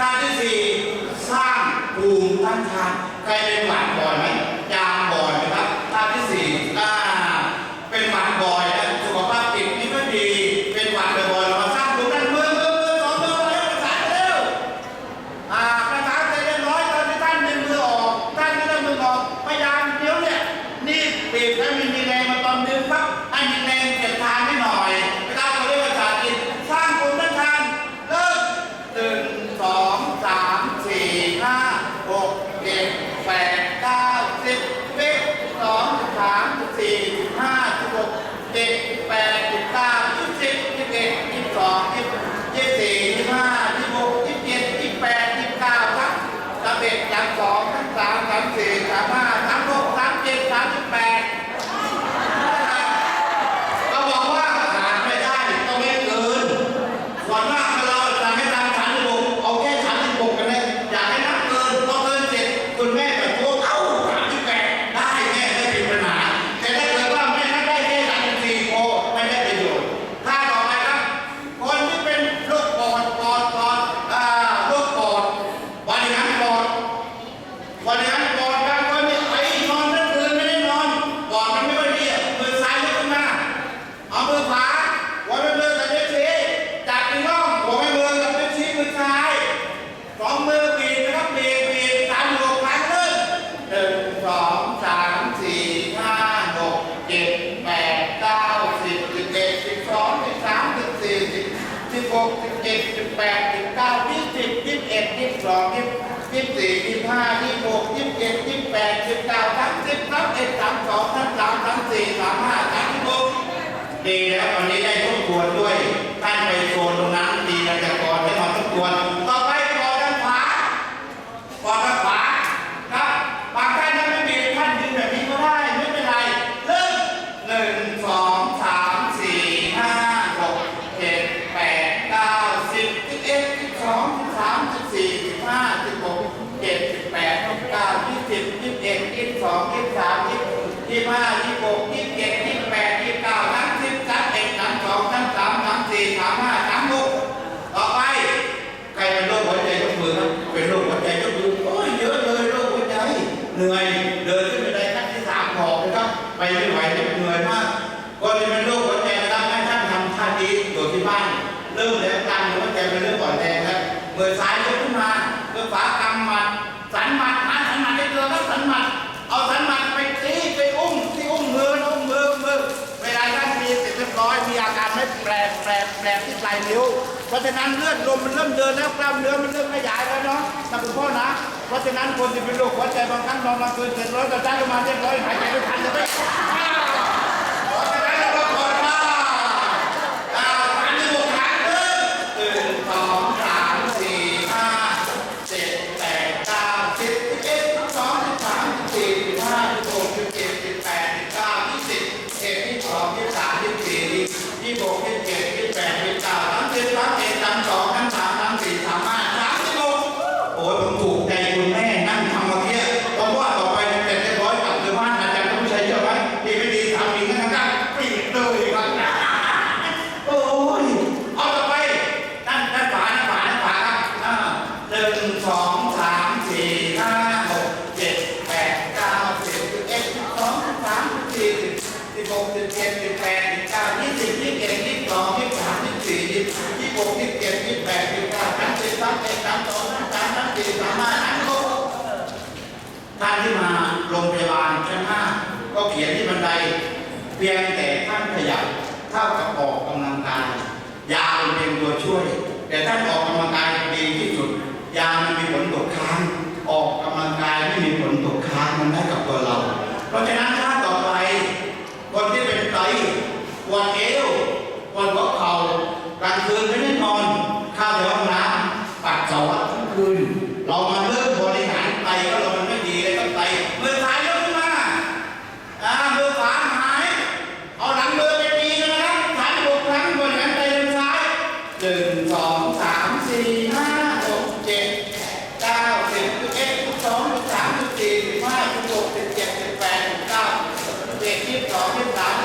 ด้านที่สี่สร้างภูมิต้านทานใครเป็นหวักก่อนไหม สองสามสามสี่สามห้า นิ้ว เพราะฉะนั้นเลือดลมมันเริ่มเดินแล้วกล้ามเนื้อมันเริ่มขยายแล้วเนาะท่านะคุณพ่อนะ เพราะฉะนั้นคนที่เป็นโรคหัวใจบางครั้งนอนกลางคืนเสร็จแล้วจะได้ปรมาเรียบร้อยหายใจไม่ทันจะไม่ ท่านที่มาโรงพยาบาลชั้นห้าก็เขียนที่บันได เพียงแต่ท่านขยับเท่ากับออกกำลังกายยาเป็นตัวช่วย แต่ท่านออกกำลังกายดีที่สุดยามันมีผลตกค้างออกกำลังกายไม่มีผลตกค้างมันได้กับตัว Thank you.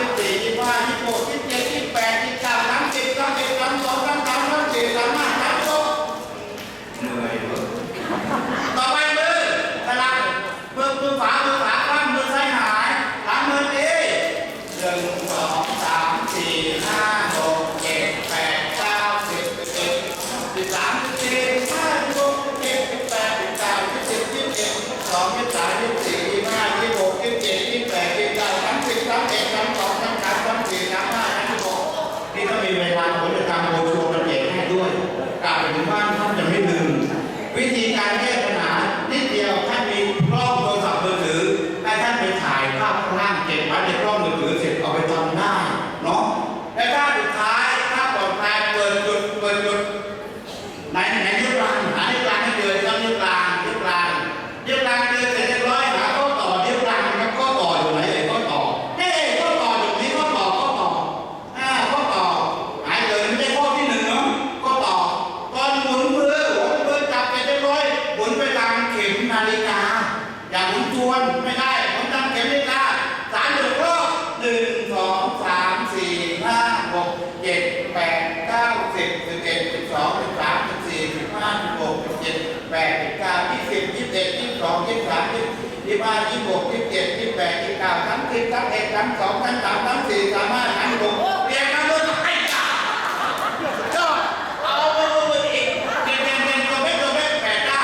อย่างหมุนทวนไม่ได้ ผมจำเข็มไม่ได้สามจุดรอบหนึ่งสองสามสี่ห้าหกเจ็ดแปดเก้าสิบสิบเอ็ดสิบสองสิบสามสิบสี่สิบห้าสิบหกสิบเจ็ดแปดสิบเก้ายี่สิบยี่สิบเอ็ดยี่สิบสองยี่สิบสามยี่สิบยี่สิบห้ายี่สิบหกยี่สิบเจ็ดยี่สิบแปดยี่สิบเก้าสามสิบสามเอ็ดสามสองสามสามสามสี่สามห้าสามหกเรียนกันเลยไอ้จ้า จอดเอาอีกเด็นเด็นเด็นตัวเม็ดตัวเม็ดแปดเก้า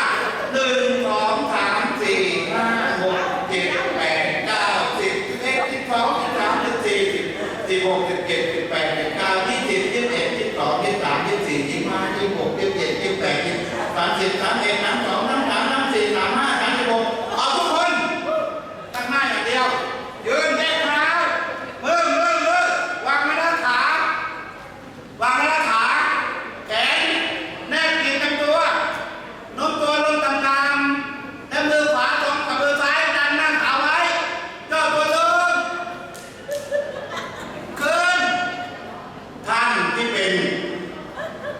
หนึ่งสองสามสี่ห้าหกเจ็ดแปดเก้าสิบสิบเอ็ดสิบสองสิบสามสิบสี่สิบสิบหกสิบเจ็ดสิบแปดสิบเก้ายี่สิบยี่สิบเอ็ดยี่สิบสองยี่สิบสามยี่สิบสี่ยี่สิบห้ายี่สิบหกยี่สิบเจ็ดยี่สิบแปดยี่สิบสามสิบสามเอ็ดสามสองสามสามสามสี่สามห้าสามสิบหกเอาทุกคนตั้งหน้าอย่างเดียว ยืนแยกเท้ามือมือมือวางไว้ด้านขา วางไว้ด้านขาแขนแนบกินกันตัวโน้มตัวลงต่ำๆแล้วมือขวาตรงกับมือซ้ายดันหน้าขาไว้ย่อตัวลงขึ้น ท่านที่เป็น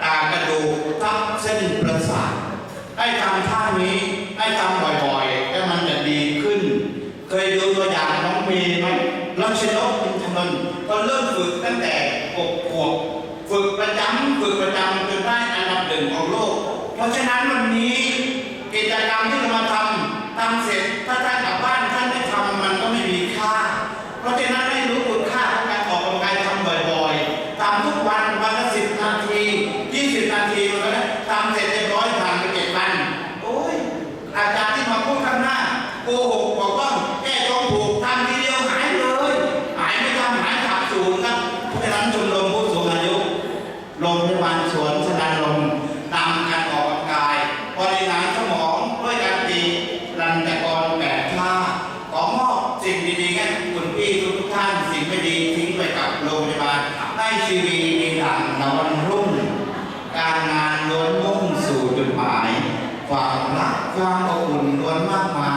อ่ากระดูกทับเส้นประสาท ให้ทำท่านี้ให้ทำบ่อยๆแล้วมันจะดีขึ้น เคยดูตัวอย่างน้องเมย์ไหมลักชนกอินทนนท์ก็เริ่มฝึกตั้งแต่หกขวบฝึกประจำฝึกประจำจนได้อันดับหนึ่งของโลก เพราะฉะนั้นวันนี้กิจกรรมที่เรามาทำทำเสร็จ สิ่งดีๆให้คุณพี่ทุกๆท่านสิ่งไม่ดีทิ้งไปกับโรงพยาบาลให้ชีวิตมีหลังนวันรุ่ง การงานล้วนมุ่งสู่จุดหมาย ความรักความอบอุ่นล้วนมากมาย